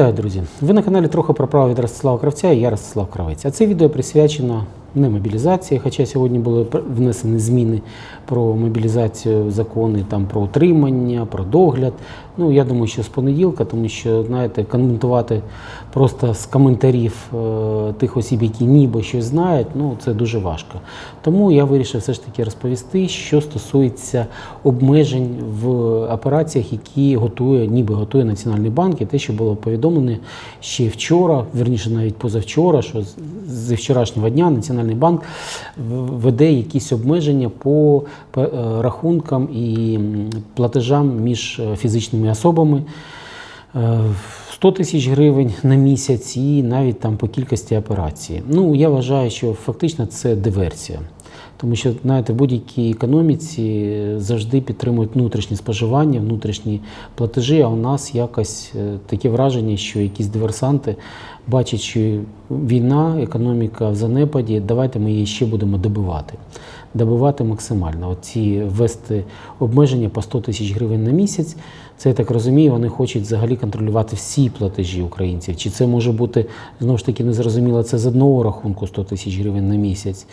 Вітаю, друзі! Ви на каналі трохи про право від Ростислава Кравця і я Ростислав Кравець. А це відео присвячено не мобілізації, хоча сьогодні були внесені зміни про мобілізацію, закони там про утримання, про догляд. Ну я думаю, що з понеділка, тому що знаєте, коментувати просто з коментарів е, тих осіб, які ніби щось знають, ну це дуже важко. Тому я вирішив все ж таки розповісти, що стосується обмежень в операціях, які готує, ніби готує Національний банк, і те, що було повідомлено ще вчора, верніше навіть позавчора, що з- вчорашнього дня Національний банк веде якісь обмеження по е, рахункам і платежам між е, фізичними особами. Е, 100 тисяч гривень на місяць і навіть там по кількості операцій. Ну я вважаю, що фактично це диверсія. Тому що, знаєте, в будь-якій економіці завжди підтримують внутрішнє споживання, внутрішні платежі. А у нас якось е, таке враження, що якісь диверсанти бачать, що війна, економіка в занепаді, давайте ми її ще будемо добивати. Добивати максимально. Оці ввести обмеження по 100 тисяч гривень на місяць. Це я так розумію, вони хочуть взагалі контролювати всі платежі українців. Чи це може бути знову ж таки незрозуміло, це з одного рахунку 100 тисяч гривень на місяць,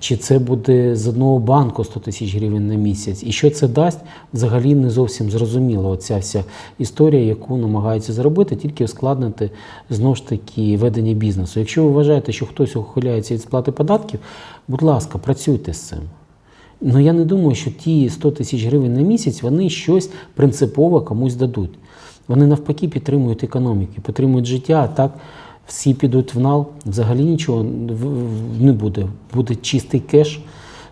чи це буде з одного банку 100 тисяч гривень на місяць. І що це дасть, взагалі не зовсім зрозуміло. Оця вся історія, яку намагаються зробити, тільки ускладнити знову ж таки ведення бізнесу. Якщо ви вважаєте, що хтось ухиляється від сплати податків, будь ласка, працюйте з цим. Ну я не думаю, що ті 100 тисяч гривень на місяць вони щось принципово комусь дадуть. Вони навпаки підтримують економіку, підтримують життя, а так всі підуть в нал, взагалі нічого не буде. Буде чистий кеш.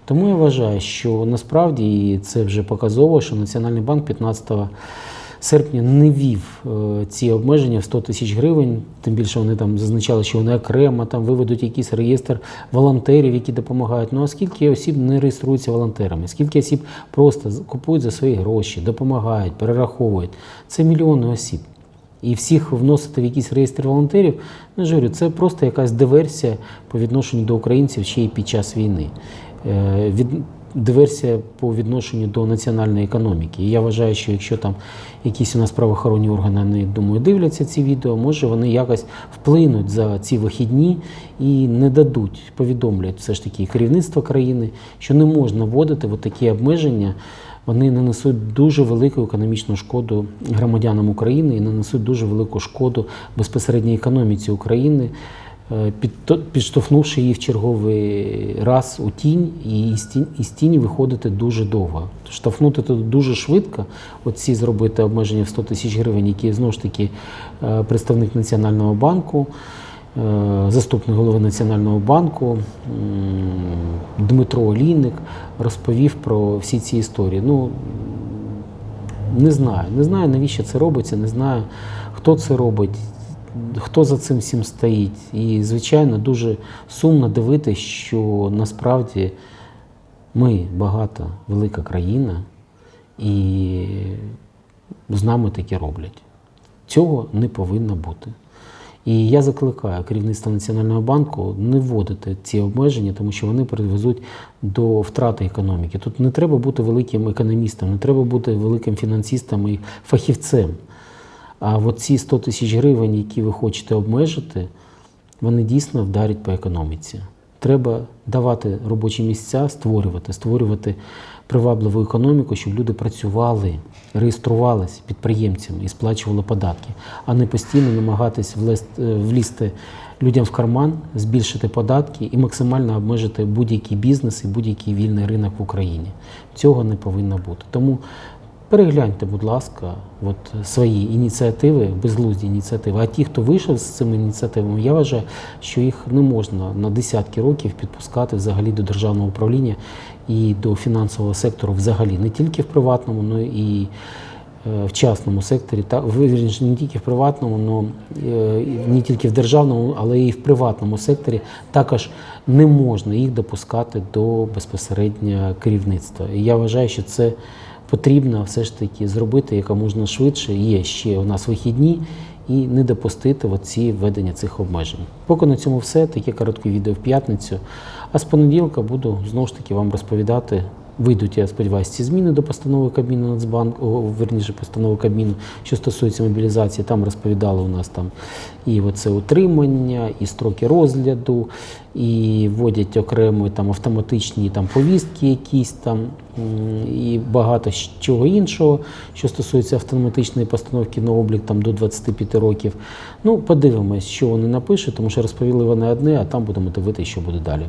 Тому я вважаю, що насправді і це вже показово, що Національний банк 15 серпня не ввів е, ці обмеження в 100 тисяч гривень. Тим більше вони там зазначали, що вони окремо там виведуть якийсь реєстр волонтерів, які допомагають. Ну а скільки осіб не реєструються волонтерами? Скільки осіб просто купують за свої гроші, допомагають, перераховують? Це мільйони осіб. І всіх вносити в якийсь реєстр волонтерів, ну ж говорю, це просто якась диверсія по відношенню до українців ще й під час війни. Е, Від, диверсія по відношенню до національної економіки. І я вважаю, що якщо там якісь у нас правоохоронні органи, не думаю, дивляться ці відео, може вони якось вплинуть за ці вихідні і не дадуть, повідомлять все ж таки керівництво країни, що не можна вводити от такі обмеження. Вони нанесуть дуже велику економічну шкоду громадянам України і нанесуть дуже велику шкоду безпосередньо економіці України, підштовхнувши її в черговий раз у тінь, і із тіні виходити дуже довго. Штовхнути тут дуже швидко, оці зробити обмеження в 100 тисяч гривень, які знову ж таки е, представник Національного банку. е, Заступник голови Національного банку Дмитро Олійник розповів про всі ці історії. Ну, не знаю. Не знаю, навіщо це робиться, не знаю, хто це робить, хто за цим всім стоїть. І, звичайно, дуже сумно дивитися, що насправді ми багата, велика країна, і з нами таке роблять. Цього не повинно бути. І я закликаю керівництво Національного банку не вводити ці обмеження, тому що вони привезуть до втрати економіки. Тут не треба бути великим економістом, не треба бути великим фінансистом і фахівцем. А от ці 100 тисяч гривень, які ви хочете обмежити, вони дійсно вдарять по економіці. Треба давати робочі місця, створювати, створювати привабливу економіку, щоб люди працювали, реєструвалися підприємцями і сплачували податки, а не постійно намагатись е, влізти людям в карман, збільшити податки і максимально обмежити будь-який бізнес і будь-який вільний ринок в Україні. Цього не повинно бути. Тому Перегляньте, будь ласка, от свої ініціативи, безглузді ініціативи. А ті, хто вийшов з цими ініціативами, я вважаю, що їх не можна на десятки років підпускати взагалі до державного управління і до фінансового сектору взагалі, не тільки в приватному, але і е, в частному секторі, та вірніше, не тільки в приватному, але не тільки в державному, але і в приватному секторі також не можна їх допускати до безпосередньо керівництва. І я вважаю, що це потрібно все ж таки зробити яка можна швидше. Є ще у нас вихідні, і не допустити оці введення цих обмежень. Поки на цьому все. Таке коротке відео в п'ятницю. А з понеділка буду знову ж таки вам розповідати вийдуть, я сподіваюся, ці зміни до постанови Кабміну Нацбанку, верніше постанови Кабміну, що стосується мобілізації. Там розповідали у нас там і оце утримання, і строки розгляду, і вводять окремо там автоматичні там повістки якісь там і багато чого іншого, що стосується автоматичної постановки на облік там до 25 років. Ну, подивимось, що вони напишуть, тому що розповіли вони одне, а там будемо дивитися, що буде далі.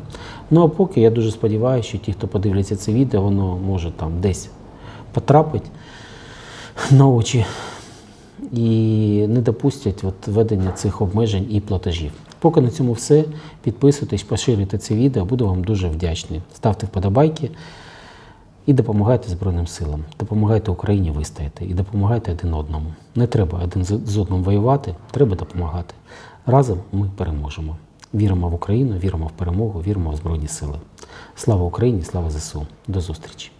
Ну а поки я дуже сподіваюся, що ті, хто подивляться це відео, воно може там десь потрапить на очі і не допустять от введення цих обмежень і платежів. Поки на цьому все. Підписуйтесь, поширюйте це відео, буду вам дуже вдячний. Ставте вподобайки і допомагайте Збройним силам. Допомагайте Україні вистояти і допомагайте один одному. Не треба один з одним воювати, треба допомагати. Разом ми переможемо. Віримо в Україну, віримо в перемогу, віримо в Збройні Сили. Слава Україні, слава ЗСУ. До зустрічі!